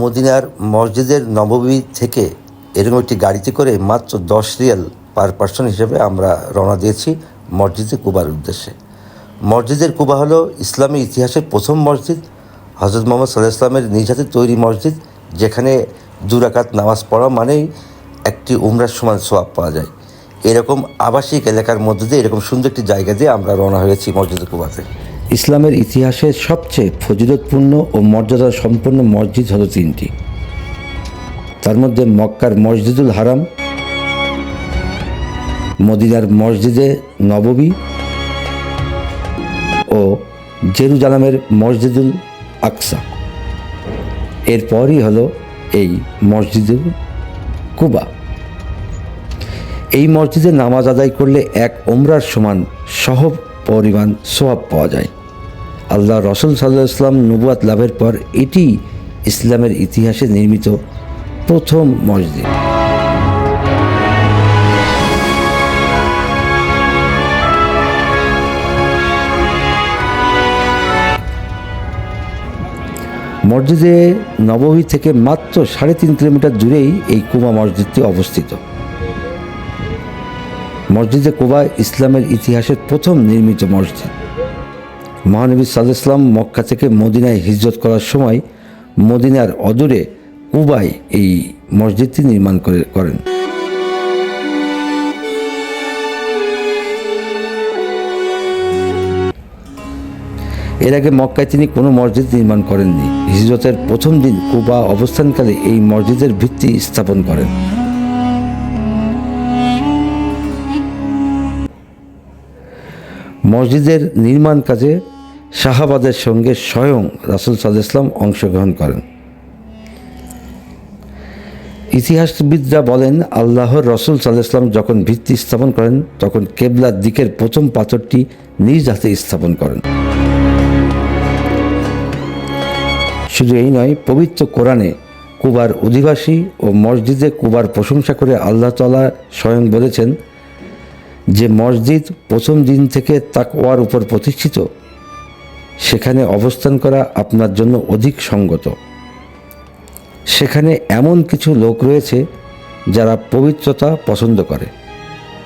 মদিনার মসজিদের নববী থেকে এরকম একটি গাড়িতে করে মাত্র দশ রিয়াল পার পার্সন হিসেবে আমরা রওনা দিয়েছি মসজিদে কুবার উদ্দেশ্যে। মসজিদের কুবা হলো ইসলামী ইতিহাসের প্রথম মসজিদ হজরত মোহাম্মদ সাল্লাহ ইসলামের নিজ হাতে তৈরি মসজিদ, যেখানে দুরাকাত নামাজ পড়া মানেই একটি উমরার সমান সোয়াব পাওয়া যায়। এরকম আবাসিক এলাকার মধ্যে দিয়ে এরকম সুন্দর একটি জায়গা দিয়ে আমরা রওনা হয়েছি মসজিদে কুবাতে। ইসলামের ইতিহাসে সবচেয়ে ফজিলতপূর্ণ ও মর্যাদা সম্পন্ন মসজিদ হলো তিনটি। তার মধ্যে মক্কার মসজিদুল হারাম, মদিনার মসজিদে নববী ও জেরুজালামের মসজিদুল আকসা। এরপরই হলো এই মসজিদের কুবা। এই মসজিদে নামাজ আদায় করলে এক ওমরার সমান সহ পরিমাণ সোয়াব পাওয়া যায়। আল্লাহ রসুল সাল্লাহ ইসলাম নবুয়াত লাভের পর এটি ইসলামের ইতিহাসে নির্মিত প্রথম মসজিদ। মসজিদে নবমী থেকে মাত্র সাড়ে তিন কিলোমিটার দূরেই এই কুবা মসজিদটি অবস্থিত। মসজিদে কুবা ইসলামের ইতিহাসের প্রথম নির্মিত মসজিদ। মহানবী সাল্লাম মক্কা থেকে মদিনায় হিজরত করার সময় মদিনার অদূরে কুবায় এই মসজিদটি নির্মাণ করে করেন। এর আগে মক্কায় তিনি কোনো মসজিদ নির্মাণ করেননি। হিজরতের প্রথম দিন কুবা অবস্থানকালে এই মসজিদের ভিত্তি স্থাপন করেন। মসজিদের নির্মাণ কাজে শাহাবাদের সঙ্গে স্বয়ং রাসুল সাল্লাহ ইসলাম অংশগ্রহণ করেন। ইতিহাসবিদরা বলেন, আল্লাহর রসুল সাল্লাহ ইসলাম যখন ভিত্তি স্থাপন করেন, তখন কেবলার দিকের প্রথম পাথরটি নিজ হাতে স্থাপন করেন। শুধু এই নয়, পবিত্র কোরআনে কুবার অধিবাসী ও মসজিদে কুবার প্রশংসা করে আল্লাহ তালা স্বয়ং বলেছেন, যে মসজিদ প্রথম দিন থেকে তাকওয়ার উপর প্রতিষ্ঠিত, সেখানে অবস্থান করা আপনার জন্য অধিক সঙ্গত। সেখানে এমন কিছু লোক রয়েছে যারা পবিত্রতা পছন্দ করে।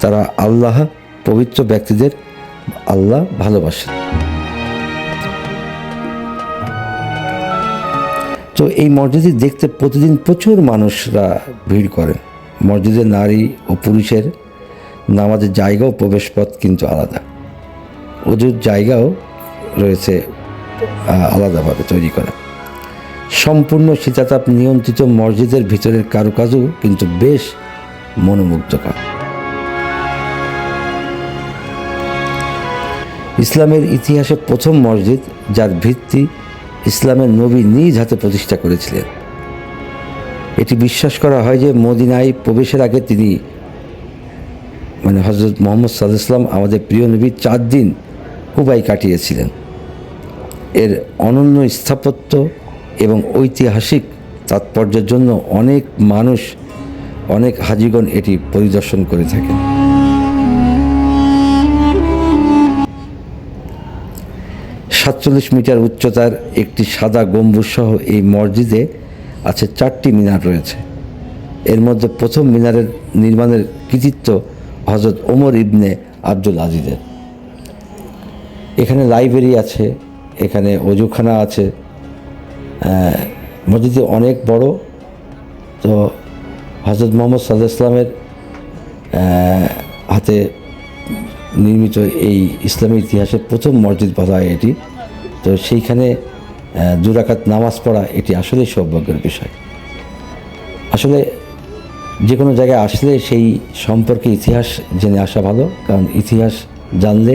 তারা আল্লাহ পবিত্র ব্যক্তিদের আল্লাহ ভালোবাসেন। তো এই মসজিদে দেখতে প্রতিদিন প্রচুর মানুষরা ভিড় করেন মসজিদে নারী ও পুরুষের নামাজের জায়গা ও প্রবেশপথ কিন্তু আলাদা। অজুর জায়গাও রয়েছে আলাদাভাবে তৈরি করা। সম্পূর্ণ শীতাতাপ নিয়ন্ত্রিত মসজিদের ভিতরের কারুকাজও কিন্তু বেশ মনোমুগ্ধকর। ইসলামের ইতিহাসে প্রথম মসজিদ যার ভিত্তি ইসলামের নবী নিজ হাতে প্রতিষ্ঠা করেছিলেন। এটি বিশ্বাস করা হয় যে মদিনায় প্রবেশের আগে তিনি মানে হজরত মোহাম্মদ ইসলাম আমাদের প্রিয় নবী চার দিন কুবাই কাটিয়েছিলেন। এর অনন্য স্থাপত্য এবং ঐতিহাসিক তাৎপর্যের জন্য অনেক মানুষ, অনেক হাজিগণ এটি পরিদর্শন করে থাকেন। সাতচল্লিশ মিটার উচ্চতার একটি সাদা গম্বুজ সহ এই মসজিদে আছে চারটি মিনার রয়েছে। এর মধ্যে প্রথম মিনারের নির্মাণের কৃতিত্ব হজরত ওমর ইবনে আব্দুল আজিজের। এখানে লাইব্রেরি আছে, এখানে অজুখানা আছে মসজিদটি অনেক বড়। তো হজরত মোহাম্মদ সাল্লাহ ইসলামের হাতে নির্মিত এই ইসলামী ইতিহাসের প্রথম মসজিদ বলা হয় এটি। তো সেইখানে দুরাকাত নামাজ পড়া এটি আসলেই সৌভাগ্যের বিষয়। আসলে যে কোনো জায়গায় আসলে সেই সম্পর্কে ইতিহাস জেনে আসা ভালো, কারণ ইতিহাস জানলে,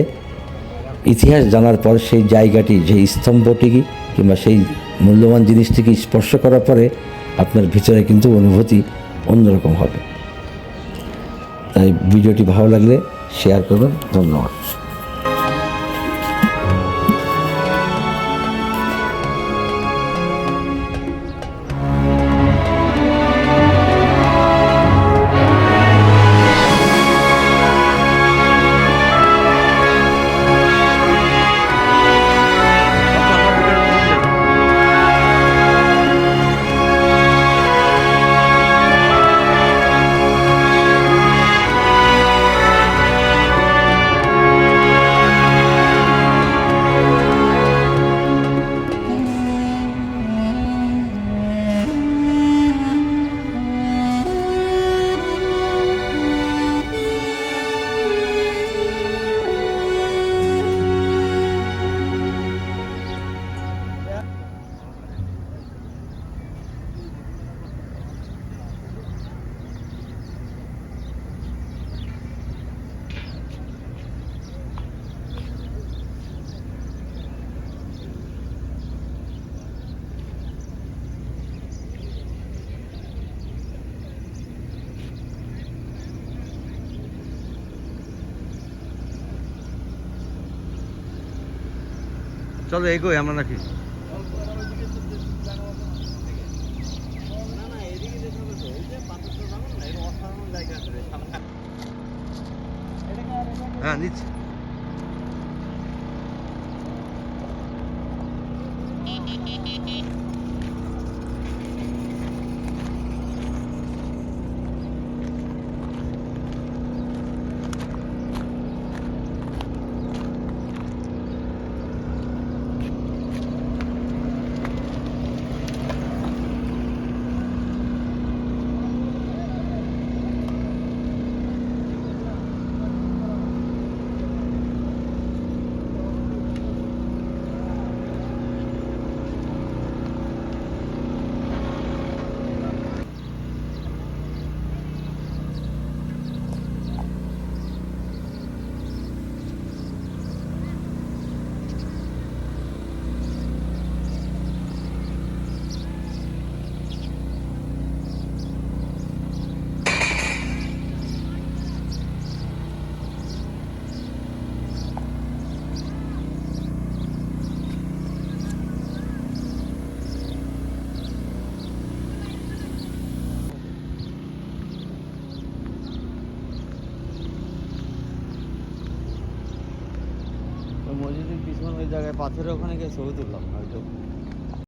ইতিহাস জানার পর সেই জায়গাটি সেই স্তম্ভটি কিংবা সেই মূল্যবান জিনিসটিকে স্পর্শ করার পরে আপনার ভিতরে কিন্তু অনুভূতি অন্যরকম হবে। তাই ভিডিওটি ভালো লাগলে শেয়ার করবেন ধন্যবাদ। জায়গা এগোই আমরা নাকি? হ্যাঁ নিচ্ছি। জায়গায় পাথরের ওখানে গিয়ে ছবি তুললাম হয়তো।